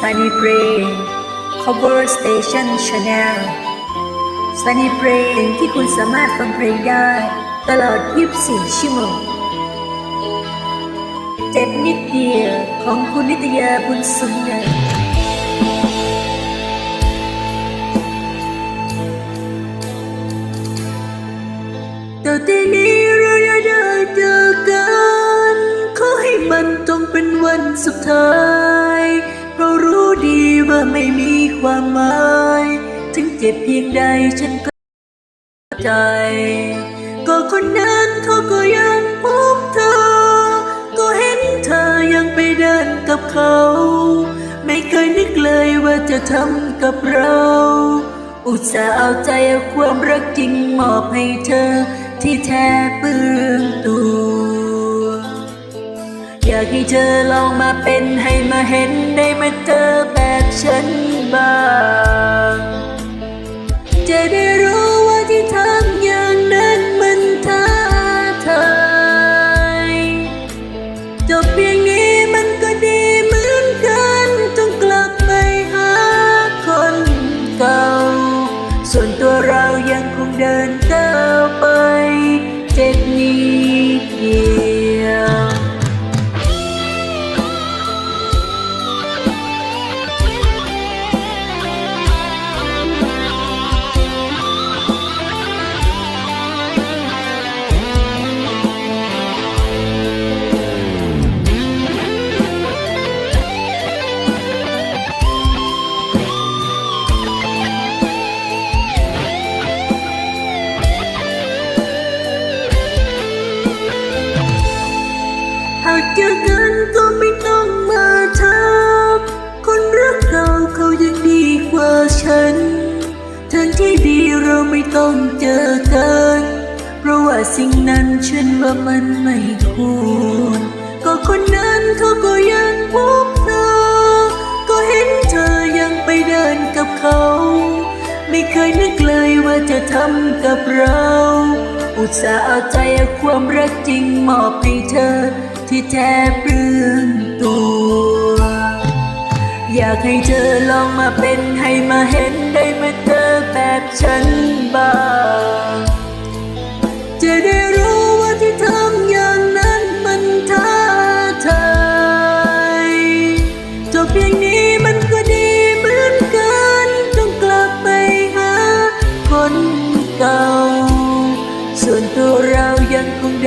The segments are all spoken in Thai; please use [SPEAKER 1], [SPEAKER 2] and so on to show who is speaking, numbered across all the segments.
[SPEAKER 1] Sunny Brain Cover Station Channel Sunny Brain ที่คุณสามารถฟังเพลงได้ ตลอด 24 ชั่วโมงเจ็บนิดเดียวของคุณนิตยาบุญสุนเนยแต่ทีนี้เราอย่าได้เจอกัน ขอให้มันต้องเป็นวันสุดท้าย ดีว่าไม่มีความหมาย ถึงเจ็บเพียงใดฉันก็ใจ ก็คนนั้นเขาก็ยังพบเธอ ก็เห็นเธอยังไปเดินกับเขา ไม่เคยนึกเลยว่าจะทำกับเรา อุตส่าห์เอาใจเอาความรักจริงมอบให้เธอที่แท้เปลืองตัวากให้เธอลองมาเป็นให้มาเห็นได้มาเจอแบบฉันบ้าง จะได้รู้ว่าที่ทำอย่างนั้นมันท้าทายจบเพียงนี้มันก็ดีเหมือนกันต้องกลับไปหาคนเก่า ส่วนตัวเรายังคงเดิน เจอกันก็ไม่ต้องมาทักคนรักเราเขายังดีกว่าฉันทางที่ดีเราไม่ต้องเจอกัน เพราะว่าสิ่งนั้นฉันว่ามันไม่ควรก็คนนั้นเขาก็ยังพบเธอ ก็เห็นเธอยังไปเดินกับเขา ไม่เคยนึกเลยว่าจะทำกับเรา อุตส่าห์เอาใจเอาความรักจริงมอบให้เธอ ที่แท้เปลืองตัว อยากให้เธอลองมาเป็นให้มาเห็นได้มาเจอแบบฉันบ้าง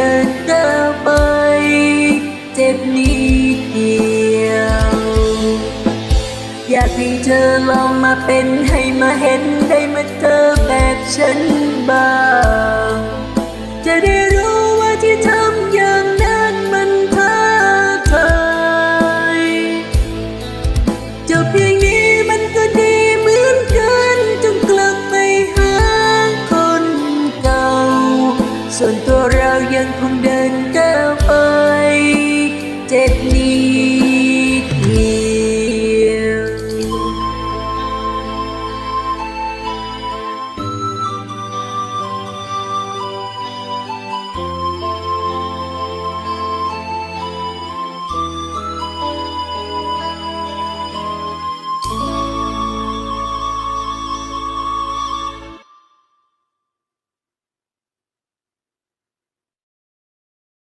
[SPEAKER 1] เดินก้อไปเจ็บนิดเดียว อยากให้เธอลองมาเป็นให้มาเห็นได้มาเธอแบบฉันบ้างจะได้